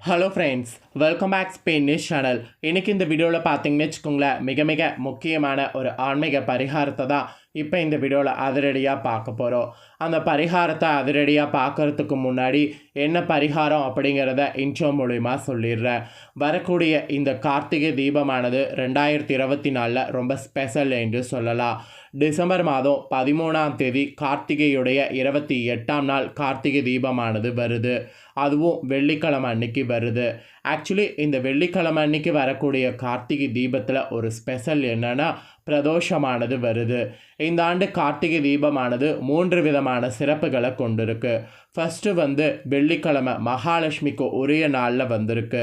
Hello friends welcome back Spain news channel இன்றைக்கி இந்த வீடியோவில் பார்த்தீங்கன்னு வச்சுக்கோங்களேன் மிக மிக முக்கியமான ஒரு ஆன்மீக பரிகாரத்தை தான் இப்போ இந்த வீடியோவில் அதிரடியாக பார்க்க போகிறோம் அந்த பரிகாரத்தை அதிரடியாக பார்க்கறதுக்கு முன்னாடி என்ன பரிகாரம் அப்படிங்கிறத இன்ட்ரோ மூலிமா சொல்லிடுறேன். வரக்கூடிய இந்த கார்த்திகை தீபமானது ரெண்டாயிரத்தி இருபத்தி நாலில் ரொம்ப ஸ்பெஷல் என்று சொல்லலாம். டிசம்பர் மாதம் பதிமூணாம் தேதி கார்த்திகையுடைய இருபத்தி எட்டாம் நாள் கார்த்திகை தீபமானது வருது. அதுவும் வெள்ளிக்கிழமை அன்னைக்கு வருது. ஆக்சுவலி இந்த வெள்ளிக்கிழமை அன்னைக்கு வரக்கூடிய கார்த்திகை தீபத்தில் ஒரு ஸ்பெஷல் என்னென்னா பிரதோஷமானது வருது. இந்த ஆண்டு கார்த்திகை தீபமானது மூன்று விதமான சிறப்புகளை கொண்டிருக்கு. ஃபஸ்ட்டு வந்து வெள்ளிக்கிழமை மகாலட்சுமிக்கு உரிய நாளில் வந்திருக்கு.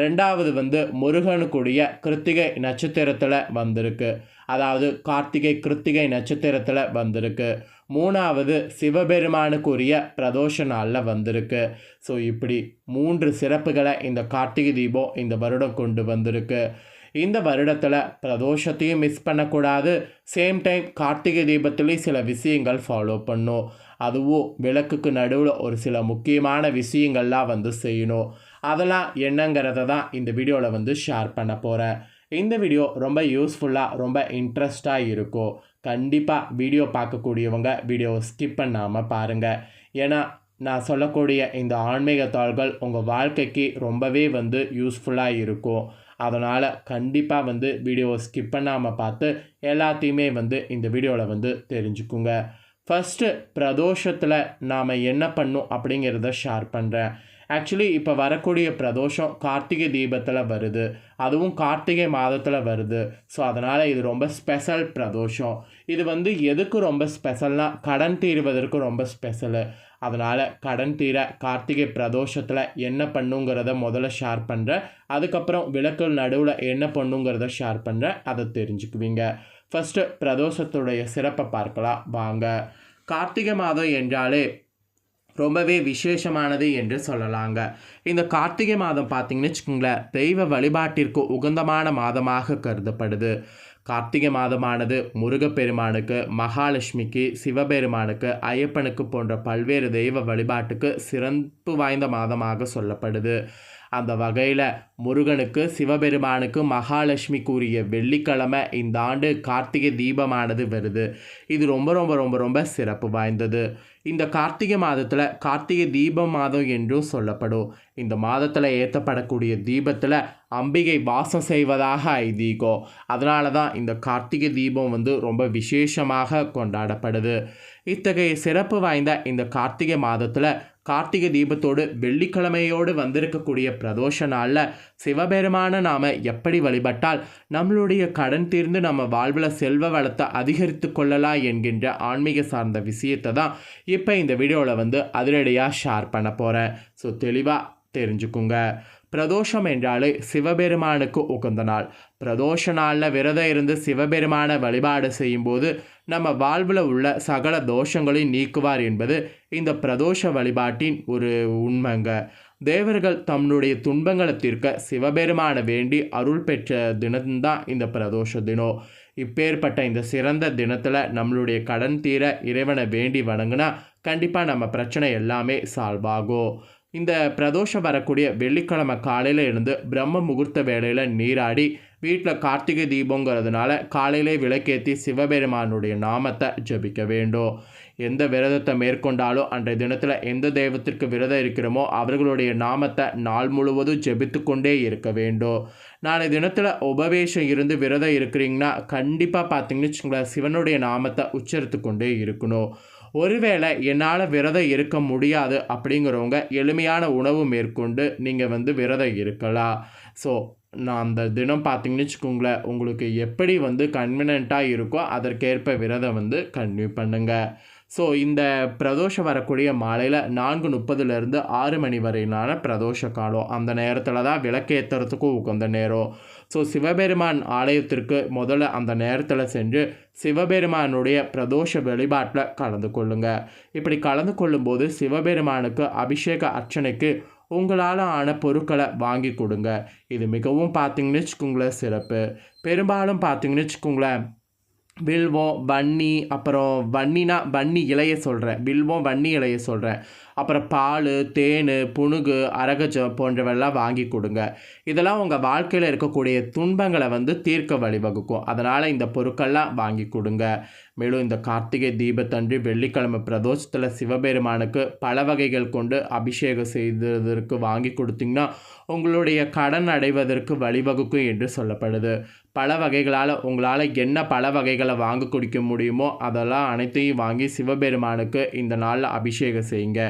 ரெண்டாவது வந்து முருகனுக்குரிய கிருத்திகை நட்சத்திரத்தில் வந்திருக்கு. அதாவது கார்த்திகை கிருத்திகை நட்சத்திரத்தில் வந்திருக்கு. மூணாவது சிவபெருமானுக்குரிய பிரதோஷ நாளில் வந்திருக்கு. ஸோ இப்படி மூன்று சிறப்புகளை இந்த கார்த்திகை தீபம் இந்த வருடம் கொண்டு வந்திருக்கு. இந்த வருடத்தில் பிரதோஷத்தையும் மிஸ் பண்ணக்கூடாது. சேம் டைம் கார்த்திகை தீபத்துலேயும் சில விஷயங்கள் ஃபாலோ பண்ணும். அதுவும் விளக்குக்கு நடுவில் ஒரு சில முக்கியமான விஷயங்கள்லாம் வந்து செய்யணும். அதெல்லாம் என்னங்கிறத தான் இந்த வீடியோவில் வந்து ஷேர் பண்ண போகிறேன் இந்த வீடியோ ரொம்ப யூஸ்ஃபுல்லாக ரொம்ப இன்ட்ரெஸ்டாக இருக்கும். கண்டிப்பாக வீடியோ பார்க்கக்கூடியவங்க வீடியோவை ஸ்கிப் பண்ணாமல் பாருங்கள் ஏன்னா நான் சொல்லக்கூடிய இந்த ஆன்மீக தாள்கள் உங்கள் வாழ்க்கைக்கு ரொம்பவே வந்து யூஸ்ஃபுல்லாக இருக்கும். அதனால் கண்டிப்பாக வந்து வீடியோவை ஸ்கிப் பண்ணாமல் பார்த்து எல்லாத்தையுமே வந்து இந்த வீடியோவில் வந்து தெரிஞ்சுக்குங்க. ஃபஸ்ட்டு பிரதோஷத்தில் நாம் என்ன பண்ணும் அப்படிங்கிறத ஷேர் பண்ணுறேன் ஆக்சுவலி இப்போ வரக்கூடிய பிரதோஷம் கார்த்திகை தீபத்தில் வருது. அதுவும் கார்த்திகை மாதத்தில் வருது. ஸோ அதனால் இது ரொம்ப ஸ்பெஷல் பிரதோஷம். இது வந்து எதுக்கு ரொம்ப ஸ்பெஷல்னால் கடன் தீர்வதற்கு ரொம்ப ஸ்பெஷலு அதனால் கடன் தீர கார்த்திகை பிரதோஷத்தில் என்ன பண்ணுங்கிறத முதல்ல ஷேர் பண்ணுறேன் அதுக்கப்புறம் விளக்கு நடுவில் என்ன பண்ணுங்கிறத ஷேர் பண்ணுறேன் அதை தெரிஞ்சுக்குவீங்க. ஃபஸ்ட்டு பிரதோஷத்துடைய சிறப்பை பார்க்கலாம். வாங்க. கார்த்திகை மாதம் என்றாலே ரொம்பவே விசேஷமானது என்று சொல்லலாங்க. இந்த கார்த்திகை மாதம் பார்த்தீங்கன்னு வச்சுக்கோங்களேன் தெய்வ வழிபாட்டிற்கு உகந்தமான மாதமாக கருதப்படுது. கார்த்திகை மாதமானது முருகப்பெருமானுக்கு மகாலட்சுமிக்கு சிவபெருமானுக்கு ஐயப்பனுக்கு போன்ற பல்வேறு தெய்வ வழிபாட்டுக்கு சிறப்பு வாய்ந்த மாதமாக சொல்லப்படுது. அந்த வகையில் முருகனுக்கு சிவபெருமானுக்கு மகாலட்சுமிக்குரிய வெள்ளிக்கிழமை இந்த ஆண்டு கார்த்திகை தீபமானது வருது. இது ரொம்ப ரொம்ப ரொம்ப ரொம்ப சிறப்பு வாய்ந்தது. இந்த கார்த்திகை மாதத்தில் கார்த்திகை தீபம் மாதம் என்றும் சொல்லப்படும். இந்த மாதத்தில் ஏற்றப்படக்கூடிய தீபத்தில் அம்பிகை வாசம் செய்வதாக ஐதீகம் அதனால தான் இந்த கார்த்திகை தீபம் வந்து ரொம்ப விசேஷமாக கொண்டாடப்படுது. இத்தகைய சிறப்பு வாய்ந்த இந்த கார்த்திகை மாதத்தில் கார்த்திகை தீபத்தோடு வெள்ளிக்கிழமையோடு வந்திருக்கக்கூடிய பிரதோஷ நாளில் சிவபெருமான நாம் எப்படி வழிபட்டால் நம்மளுடைய கடன் தீர்ந்து நம்ம வாழ்வில் செல்வ வளத்தை அதிகரித்து கொள்ளலாம் என்கின்ற ஆன்மீக சார்ந்த விஷயத்தை தான் இப்போ இந்த வீடியோவில் வந்து அதிரடியாக ஷேர் பண்ண போகிறேன் ஸோ தெளிவாக தெரிஞ்சுக்குங்க. பிரதோஷம் என்றாலே சிவபெருமானுக்கு உகந்த நாள். பிரதோஷ நாளில் விரதம் இருந்து சிவபெருமான வழிபாடு செய்யும்போது நம்ம வாழ்வில் உள்ள சகல தோஷங்களையும் நீக்குவார் என்பது இந்த பிரதோஷ வழிபாட்டின் ஒரு உண்மைங்க. தேவர்கள் தம்முடைய துன்பங்களை தீர்க்க சிவபெருமான வேண்டி அருள் பெற்ற தினம்தான் இந்த பிரதோஷ தினம். இப்பேற்பட்ட இந்த சிறந்த தினத்தில் நம்மளுடைய கடன் தீர இறைவனை வேண்டி வணங்கினா கண்டிப்பாக நம்ம பிரச்சனை எல்லாமே சால்வ் ஆகும். இந்த பிரதோஷம் வரக்கூடிய வெள்ளிக்கிழமை காலையில் இருந்து பிரம்ம முகூர்த்த வேளையில் நீராடி வீட்டில் கார்த்திகை தீபங்கிறதுனால காலையிலே விளக்கேற்றி சிவபெருமானுடைய நாமத்தை ஜபிக்க வேண்டும். எந்த விரதத்தை மேற்கொண்டாலும் அன்றைய தினத்தில் எந்த தெய்வத்திற்கு விரதம் இருக்கிறோமோ அவர்களுடைய நாமத்தை நாள் முழுவதும் ஜெபித்து கொண்டே இருக்க வேண்டும். நாளை தினத்தில் உபவேஷம் இருந்து விரதம் இருக்கிறீங்கன்னா கண்டிப்பாக பார்த்தீங்கன்னு வச்சுக்கோங்களேன் சிவனுடைய நாமத்தை உச்சரித்து கொண்டே இருக்கணும். ஒருவேளை என்னால் விரதம் இருக்க முடியாது அப்படிங்கிறவங்க எளிமையான உணவு மேற்கொண்டு நீங்கள் வந்து விரதம் இருக்கலாம். ஸோ நான் அந்த தினம் பார்த்தீங்கன்னு வச்சுக்கோங்களேன் உங்களுக்கு எப்படி வந்து கன்வீனியண்ட்டாக இருக்கோ அதற்கேற்ப விரதம் வந்து கன்டினியூ பண்ணுங்கள் ஸோ இந்த பிரதோஷம் வரக்கூடிய மாலையில் நான்கு முப்பதுலேருந்து ஆறு மணி வரையிலான பிரதோஷ காலம். அந்த நேரத்தில் தான் விளக்கேற்றுறதுக்கும் உகந்த நேரம். ஸோ சிவபெருமான் ஆலயத்திற்கு முதல்ல அந்த நேரத்தில் சென்று சிவபெருமானுடைய பிரதோஷ வழிபாட்டில் கலந்து கொள்ளுங்கள் இப்படி கலந்து கொள்ளும்போது சிவபெருமானுக்கு அபிஷேக அர்ச்சனைக்கு உங்களால் ஆன பொருட்களை வாங்கி கொடுங்க. இது மிகவும் பார்த்தீங்கன்னு வச்சுக்கோங்களேன் சிறப்பு. பெரும்பாலும் பார்த்தீங்கன்னு வச்சுக்கோங்களேன் வில்வம் வன்னி அப்புறம் வன்னினா வன்னி இலையை சொல்கிறேன் வில்வம் வன்னி இலையை சொல்கிறேன் அப்புறம் பால் தேன் புணுகு அரகஜம் போன்றவெல்லாம் வாங்கி கொடுங்க. இதெல்லாம் உங்கள் வாழ்க்கையில் இருக்கக்கூடிய துன்பங்களை வந்து தீர்க்க வழிவகுக்கும். அதனால் இந்த பொருட்கள்லாம் வாங்கி கொடுங்க. மேலும் இந்த கார்த்திகை தீபத்தன்று வெள்ளிக்கிழமை பிரதோஷத்தில் சிவபெருமானுக்கு பல வகைகள் கொண்டு அபிஷேகம் செய்ததற்கு வாங்கி கொடுத்தீங்கன்னா உங்களுடைய கடன் அடைவதற்கு வழிவகுக்கும் என்று சொல்லப்படுது. பல வகைகளால் உங்களால் என்ன பல வகைகளை வாங்க குடிக்க முடியுமோ அதெல்லாம் அனைத்தையும் வாங்கி சிவபெருமானுக்கு இந்த நாளில் அபிஷேகம் செய்யுங்க.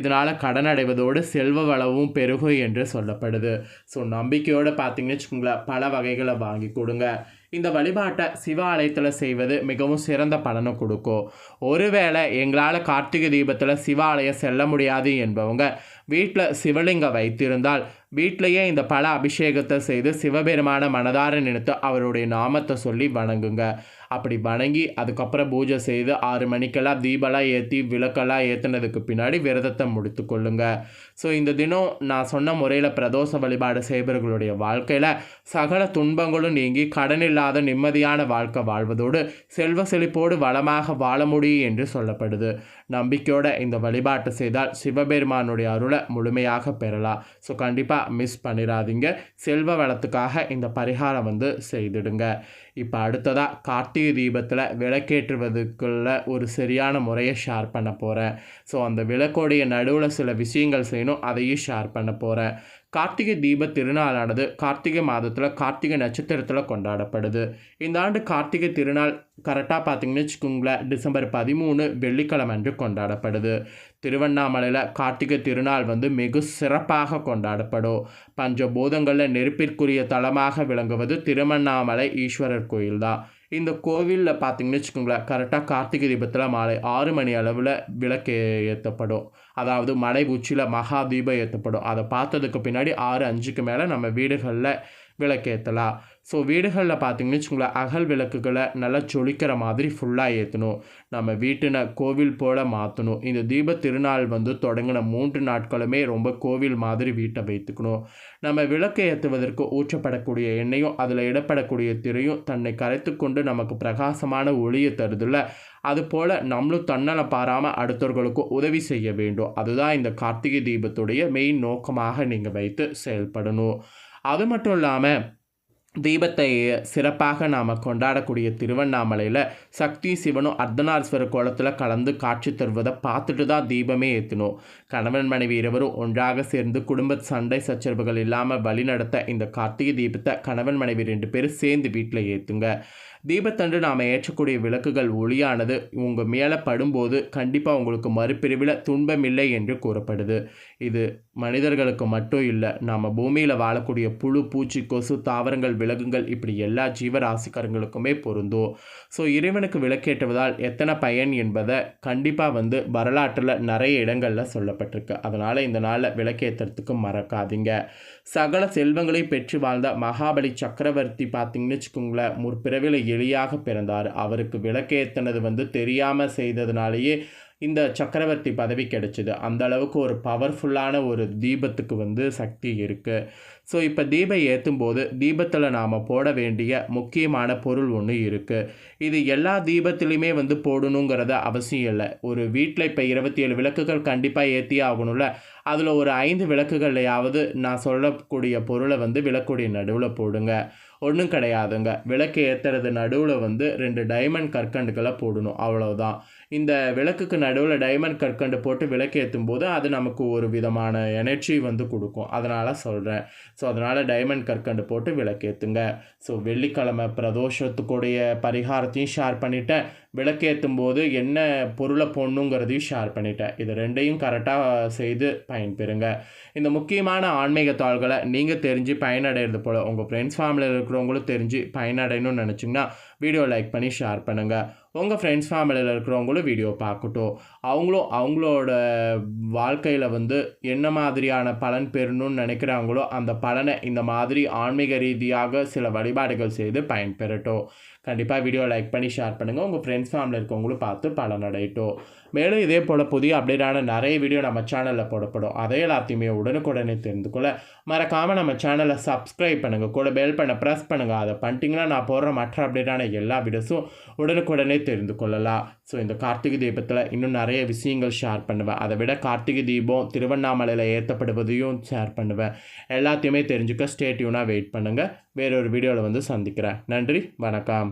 இதனால் கடன் அடைவதோடு செல்வ வளவும் பெருகும் என்று சொல்லப்படுது. ஸோ நம்பிக்கையோடு பார்த்தீங்கன்னு வச்சுக்கோங்களேன் பல வகைகளை வாங்கி கொடுங்க. இந்த வழிபாட்டை சிவாலயத்தில் செய்வது மிகவும் சிறந்த பலனை கொடுக்கும். ஒருவேளை எங்களால் கார்த்திகை தீபத்தில் சிவாலயம் செல்ல முடியாது என்பவங்க வீட்டில் சிவலிங்கம் வைத்திருந்தால் வீட்டிலையே இந்த பல அபிஷேகத்தை செய்து சிவபெருமான மனதார நினைத்து அவருடைய நாமத்தை சொல்லி வணங்குங்க. அப்படி வணங்கி அதுக்கப்புறம் பூஜை செய்து ஆறு மணிக்கெல்லாம் தீபலாம் ஏற்றி விளக்கெல்லாம் ஏற்றினதுக்கு பின்னாடி விரதத்தை முடித்து கொள்ளுங்க. ஸோ இந்த தினம் நான் சொன்ன முறையில் பிரதோஷ வழிபாடு செய்பவர்களுடைய வாழ்க்கையில் சகல துன்பங்களும் நீங்கி கடன் இல்லாத நிம்மதியான வாழ்க்கை வாழ்வதோடு செல்வ செழிப்போடு வளமாக வாழ முடியும் என்று சொல்லப்படுது. நம்பிக்கையோட இந்த வழிபாட்டை செய்தால் சிவபெருமானுடைய அருளை முழுமையாக பெறலாம். ஸோ கண்டிப்பாக மிஸ் பண்ணிடாதீங்க. செல்வ வளத்துக்காக இந்த பரிகாரம் வந்து செய்திடுங்க. இப்போ அடுத்ததாக கார்த்திகை கார்த்திகை தீபத்தில் விளக்கேற்றுவதுக்குள்ள ஒரு சரியான முறையை ஷேர் பண்ண போகிறேன் ஸோ அந்த விளக்கோடைய நடுவில் சில விஷயங்கள் செய்யணும் அதையும் ஷேர் பண்ண போகிறேன் கார்த்திகை தீப திருநாளானது கார்த்திகை மாதத்தில் கார்த்திகை நட்சத்திரத்தில் கொண்டாடப்படுது. இந்த ஆண்டு கார்த்திகை திருநாள் கரெக்டாக பார்த்தீங்கன்னு வச்சுக்கோங்களேன் டிசம்பர் பதிமூணு வெள்ளிக்கிழமை அன்று கொண்டாடப்படுது. திருவண்ணாமலையில் கார்த்திகை திருநாள் வந்து மிக சிறப்பாக கொண்டாடப்படும். பஞ்சபூதங்களில் நெருப்பிற்குரிய தலமாக விளங்குவது திருவண்ணாமலை ஈஸ்வரர் கோயில் தான் இந்த கோவிலில் பார்த்தீங்கன்னு வச்சுக்கோங்களேன் கரெக்டாக கார்த்திகை தீபத்தில் மாலை ஆறு மணி அளவில் விளக்கு ஏற்றப்படும் அதாவது மலை உச்சியில் மகா தீபம் ஏற்றப்படும் அதை பார்த்ததுக்கு பின்னாடி ஆறு அஞ்சுக்கு மேலே நம்ம வீடுகளில் விளக்கேற்றலாம் ஸோ வீடுகளில் பார்த்தீங்கன்னு வச்சுக்கோங்களேன் அகல் விளக்குகளை நல்லா சொலிக்கிற மாதிரி ஃபுல்லாக ஏற்றணும் நம்ம வீட்டின கோவில் போல் மாற்றணும் இந்த தீப திருநாள் வந்து தொடங்கின மூன்று நாட்களுமே ரொம்ப கோவில் மாதிரி வீட்டை வைத்துக்கணும். நம்ம விளக்கு ஏற்றுவதற்கு ஊற்றப்படக்கூடிய எண்ணெயும் அதில் இடப்படக்கூடிய திரையும் தன்னை கரைத்து கொண்டு நமக்கு பிரகாசமான ஒளியை தருதில்ல. அதுபோல் நம்மளும் தன்னலை பாராமல் அடுத்தவர்களுக்கும் உதவி செய்ய வேண்டும். அதுதான் இந்த கார்த்திகை தீபத்துடைய மெயின் நோக்கமாக நீங்கள் வைத்து செயல்படணும். அது மட்டும் இல்லாமல் தீபத்தை சிறப்பாக நாம் கொண்டாடக்கூடிய திருவண்ணாமலையில் சக்தி சிவனும் அர்த்தநாரீஸ்வரர் கோலத்தில் கலந்து காட்சி தருவதை பார்த்துட்டு தான் தீபமே ஏற்றணும் கணவன் மனைவி இருவரும் ஒன்றாக சேர்ந்து குடும்ப சண்டை சச்சரவுகள் இல்லாமல் வழிநடத்த இந்த கார்த்திகை தீபத்தை கணவன் மனைவி ரெண்டு பேரும் சேர்ந்து வீட்டில் ஏற்றுங்க தீபத்தன்று நாம் ஏற்றக்கூடிய விளக்குகள் ஒளியானது உங்கள் மேலே படும்போது கண்டிப்பாக உங்களுக்கு மறுபிரிவில் துன்பமில்லை என்று கூறப்படுது. இது மனிதர்களுக்கு மட்டும் இல்லை நாம் பூமியில் வாழக்கூடிய புழு பூச்சி கொசு தாவரங்கள் விலங்குகள் இப்படி எல்லா ஜீவராசிக்காரங்களுக்குமே பொருந்தும். ஸோ இறைவனுக்கு விளக்கேற்றுவதால் எத்தனை பயன் என்பதை கண்டிப்பாக வந்து வரலாற்றில் நிறைய இடங்களில் சொல்லப்பட்டிருக்கு. அதனால் இந்த நாளில் விளக்கேற்றுறதுக்கு மறக்காதீங்க. சகல செல்வங்களையும் பெற்று வாழ்ந்த மகாபலி சக்கரவர்த்தி பார்த்தீங்கன்னு வச்சுக்கோங்களேன் முற்பிறவில எளியாக பிறந்தார். அவருக்கு விளக்கேற்றினது வந்து தெரியாமல் செய்ததுனாலேயே இந்த சக்கரவர்த்தி பதவி கிடைச்சிது. அந்த அளவுக்கு ஒரு பவர்ஃபுல்லான ஒரு தீபத்துக்கு வந்து சக்தி இருக்குது ஸோ இப்போ தீபம் ஏற்றும் போது தீபத்தில் நாம் போட வேண்டிய முக்கியமான பொருள் ஒன்று இருக்குது இது எல்லா தீபத்துலேயுமே வந்து போடணுங்கிறத அவசியம் இல்லை. ஒரு வீட்டில் இப்போ இருபத்தி ஏழு விளக்குகள் கண்டிப்பாக ஏற்றியே ஆகணும்ல. அதில் ஒரு ஐந்து விளக்குகள்லையாவது நான் சொல்லக்கூடிய பொருளை வந்து விளக்குடைய நடுவில் போடுங்க. ஒன்றும் கிடையாதுங்க. விளக்கு ஏற்றுறது நடுவில் வந்து ரெண்டு டைமண்ட் கற்கண்டுகளை போடணும். அவ்வளோதான் இந்த விளக்குக்கு நடுவில் டைமண்ட் கற்கண்டு போட்டு விளக்கு ஏற்றும் போது அது நமக்கு ஒரு விதமான எனர்ஜி வந்து கொடுக்கும். அதனால் சொல்கிறேன் ஸோ அதனால் டைமண்ட் கற்கண்டு போட்டு விளக்கேற்றுங்க ஸோ வெள்ளிக்கிழமை பிரதோஷத்துக்குடைய பரிகாரத்தையும் ஷேர் பண்ணிட்டேன். விளக்கேற்றும் போது என்ன பொருளை போடணுங்கிறதையும் ஷேர் பண்ணிட்டேன். இது ரெண்டையும் கரெக்டாக செய்து பயன்பெறுங்க. இந்த முக்கியமான ஆன்மீக தாள்களை நீங்கள் தெரிஞ்சு பயனடைகிறது போல் உங்கள் ஃப்ரெண்ட்ஸ் ஃபேமிலியில் இருக்கிறவங்களும் தெரிஞ்சு பயனடையணும்னு நினச்சிங்கன்னா வீடியோ லைக் பண்ணி ஷேர் பண்ணுங்கள் உங்கள் ஃப்ரெண்ட்ஸ் ஃபேமிலியில் இருக்கிறவங்களும் வீடியோ பார்க்கட்டும். அவங்களும் அவங்களோட வாழ்க்கையில் வந்து என்ன மாதிரியான பலன் பெறணும்னு நினைக்கிறாங்களோ அந்த பலனை இந்த மாதிரி ஆன்மீக ரீதியாக சில வழிபாடுகள் செய்து பயன்பெறட்டும். கண்டிப்பாக வீடியோ லைக் பண்ணி ஷேர் பண்ணுங்கள் உங்கள் ஃப்ரெண்ட்ஸ் ஃபேமிலி இருக்கவங்களும் பார்த்து பலனடையட்டும் மேலும் இதே போல் புதிய அப்டேட்டான நிறைய வீடியோ நம்ம சேனலில் போடப்படும். அதை எல்லாத்தையுமே உடனுக்குடனே தெரிந்து கொள்ள மறக்காமல் நம்ம சேனலை சப்ஸ்கிரைப் பண்ணுங்கள் கூட பெல் பண்ண ப்ரெஸ் பண்ணுங்கள் அதை பண்ணிட்டீங்கன்னா நான் போடுற மற்ற அப்டேட்டான எல்லா வீடியோஸும் உடனுக்குடனே தெரிந்து கொள்ளலாம். ஸோ இந்த கார்த்திகை தீபத்தில் இன்னும் நிறைய விஷயங்கள் ஷேர் பண்ணுவேன். அதை விட கார்த்திகை தீபம் திருவண்ணாமலையில் ஏற்றப்படுவதையும் ஷேர் பண்ணுவேன். எல்லாத்தையுமே தெரிஞ்சுக்க ஸ்டேட்யூனாக வெயிட் பண்ணுங்கள் வேறொரு வீடியோவில் வந்து சந்திக்கிறேன். நன்றி வணக்கம்.